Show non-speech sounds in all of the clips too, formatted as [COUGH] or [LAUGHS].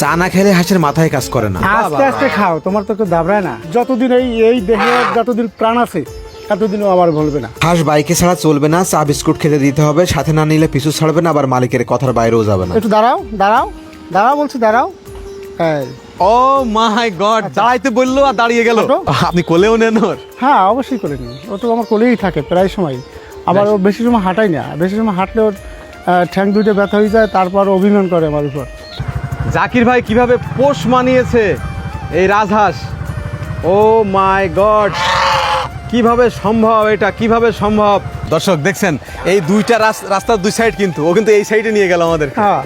চা না খেলে হাঁসের মাথায় কাজ করে না। আস্তে আস্তে খাও তোমার তো কেউ দাবড়ায় না। যতদিন এই এই দেহে যতদিন প্রাণ আছে ততদিনও আমার বলবে না। হাঁস বাইকে ছাড়া চলবে না চা বিস্কুট খেতে দিতে হবে সাথে না নিলে পিছু ছাড়বে না আবার মালিকের কথার বাইরেও যাবে না। একটু দাঁড়াও দাঁড়াও দাঁড়াও বলছি দাঁড়াও। হ্যাঁ ও মাই গড দাঁড়াইতে বলল আর দাঁড়িয়ে গেল? আপনি কোলেও নেন ওর? হ্যাঁ অবশ্যই করে নিই। ও তো আমার কোলেই থাকে প্রায় সময়। আবার ও বেশি সময় হাঁটাই না। বেশি সময় হাঁটলে ওর ঠ্যাং দুইটা ব্যথা হয়ে যায় তারপর অভিমান করে আমার উপর। জাকির ভাই কীভাবে পোষ মানিয়েছে এই রাজহাঁস? Oh my god. কীভাবে সম্ভব এটা? কীভাবে সম্ভব? দর্শক দেখছেন এই দুইটা রাস- রাস্তার দুই সাইড কিন্তু ও কিন্তু এই সাইডে নিয়ে গেল আমাদের। হ্যাঁ।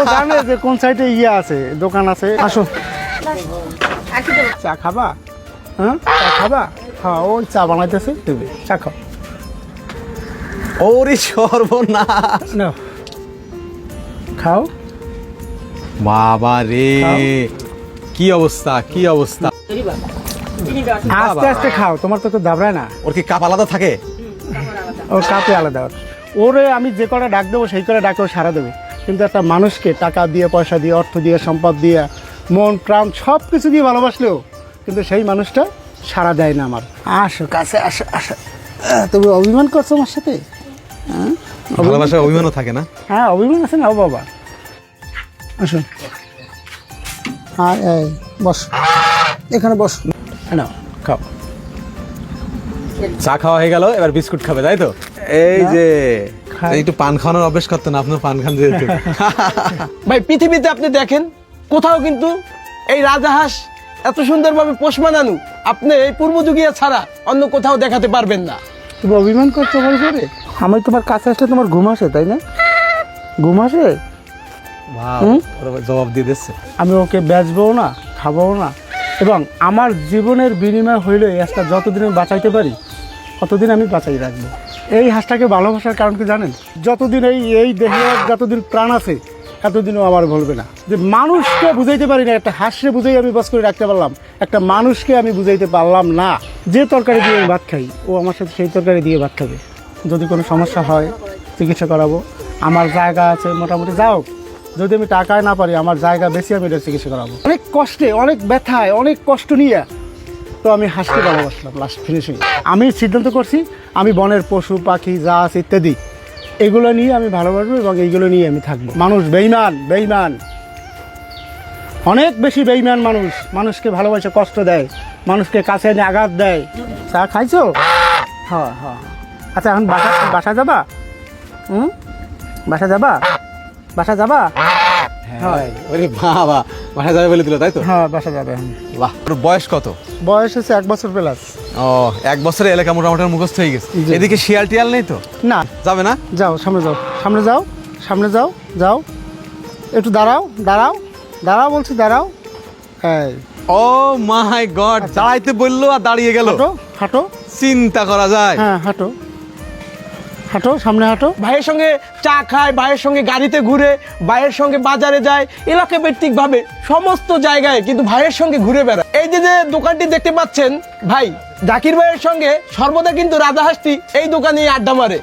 ও জানে যে কোন সাইডে ইয়ে আছে দোকান আছে। আসো। চা খাবা? হ্যাঁ? চা খাবা? হ্যাঁ ওই চা বানাইতেছে দেবে চা খাও। ওরে সর্বনাশ। খাও। বাবা রে। কি অবস্থা কি অবস্থা? আস্তে আস্তে খাও তোমার তো কেউ দাবড়ায় না। ওর কি কাপ আলাদা থাকে? ও কাপে আলাদা ওর। ওরে আমি যে কটা ডাক দেবো সেই কটা ডাকে ও সারা দেবে। কিন্তু একটা মানুষকে টাকা দিয়ে পয়সা দিয়ে অর্থ দিয়ে সম্পদ দিয়ে মন প্রাণ সব কিছু দিয়ে ভালোবাসলেও কিন্তু সেই মানুষটা সারা দেয় না আমার। আসো কাছে আসো আসো। তুমি অভিমান করছ আমার সাথে? হ্যাঁ? ভালোবাসা অভিমানও থাকে না? হ্যাঁ অভিমান আছে না ও বাবা? আসো হ্যাঁ এই বস। এখানে বস। না খাও। চা খাওয়া হয়ে গেল এবার বিস্কুট খাবে তাই তো? এই যে। একটু পান খাওয়ানোর অভ্যেস করতেন না আপনার পান খান যেহেতু। [LAUGHS] ভাই পৃথিবীতে আপনি দেখেন কোথাও কিন্তু এই রাজাহাঁস এত সুন্দরভাবে পোষ মানানো আপনি এই পূর্বযুগীয় ছাড়া অন্য কোথাও দেখাতে পারবেন না। তুমি অভিমান করছ আমার আমি তোমার কাছে আসলে তোমার ঘুম আসে তাই না? ঘুম আসে? জবাব দিয়ে দিচ্ছে। আমি ওকে বেচবো না খাব না। এবং আমার জীবনের বিনিময় হইলে এই হাঁসটা যতদিন আমি বাঁচাইতে পারি ততদিন আমি বাঁচাই রাখব। এই হাঁসটাকে ভালোবাসার কারণ কি জানেন? যতদিন এই এই দেহে যতদিন প্রাণ আছে এতদিনও আমার বলবে না। যে মানুষকে বুঝাইতে পারি না একটা হাঁসকে বুঝাই আমি বাস করে রাখতে পারলাম একটা মানুষকে আমি বুঝাইতে পারলাম না। যে তরকারি দিয়ে আমি ভাত খাই ও আমার সাথে সেই তরকারি দিয়ে ভাত খাবে। যদি কোনো সমস্যা হয় চিকিৎসা করাবো। আমার জায়গা আছে মোটামুটি যাও। যদি আমি টাকায় না পারি, আমার জায়গা বেশি আমি এটা চিকিৎসা করাবো। অনেক কষ্টে, অনেক ব্যথায়, অনেক কষ্ট নিয়ে তো আমি হাসতে ভালোবাসলাম লাস্ট ফিনিশিং আমি সিদ্ধান্ত করছি, আমি বনের পশু, পাখি জাহাজ ইত্যাদি, এগুলো নিয়ে আমি ভালোবাসবো এবং এইগুলো নিয়ে আমি থাকব। মানুষ বেইমান বেইমান অনেক বেশি বেইমান মানুষ, মানুষকে ভালোবাসে, কষ্ট দেয়, মানুষকে কাছে এনে আঘাত দেয়। চা খাইছো? হ্যাঁ হ্যাঁ। আচ্ছা এখন বাসা বাসা যাবা? হুম? বাসা যাবা? বাসা যাবা? হ্যাঁ। ওরে বাবা বাসা যাবে বলে দিল তাই তো? হ্যাঁ বাসা যাবে। বাহ। ওর বয়স কত? বয়স হচ্ছে এক বছর প্লাস ও এক বছরে এলাকা মোটামুটি মুখস্থ হয়ে গেছে। এদিকে শিয়াল টিয়াল নেই তো? না। যাবে না? যাও সামনে যাও সামনে যাও সামনে যাও যাও। একটু দাঁড়াও দাঁড়াও দাঁড়াও বলছি দাঁড়াও। হ্যাঁ ও মাই গড দাঁড়াইতে বলল আর দাঁড়িয়ে গেল। হাঁটো হাঁটো। চিন্তা করা যায়। হ্যাঁ হাঁটো। হাঁটো, সামনে হাঁটো। ভাইয়ের সঙ্গে চা খায়, ভাইয়ের সঙ্গে গাড়িতে ঘুরে, ভাইয়ের সঙ্গে বাজারে যায়, এলাকা ভিত্তিক ভাবে, সমস্ত জায়গায় কিন্তু ভাইয়ের সঙ্গে ঘুরে বেড়ায়। এই যে যে দোকানটি দেখতে পাচ্ছেন, ভাই, জাকির ভাইয়ের সঙ্গে সর্বদা কিন্তু রাজাহাঁসটি এই দোকানে আড্ডা মারে।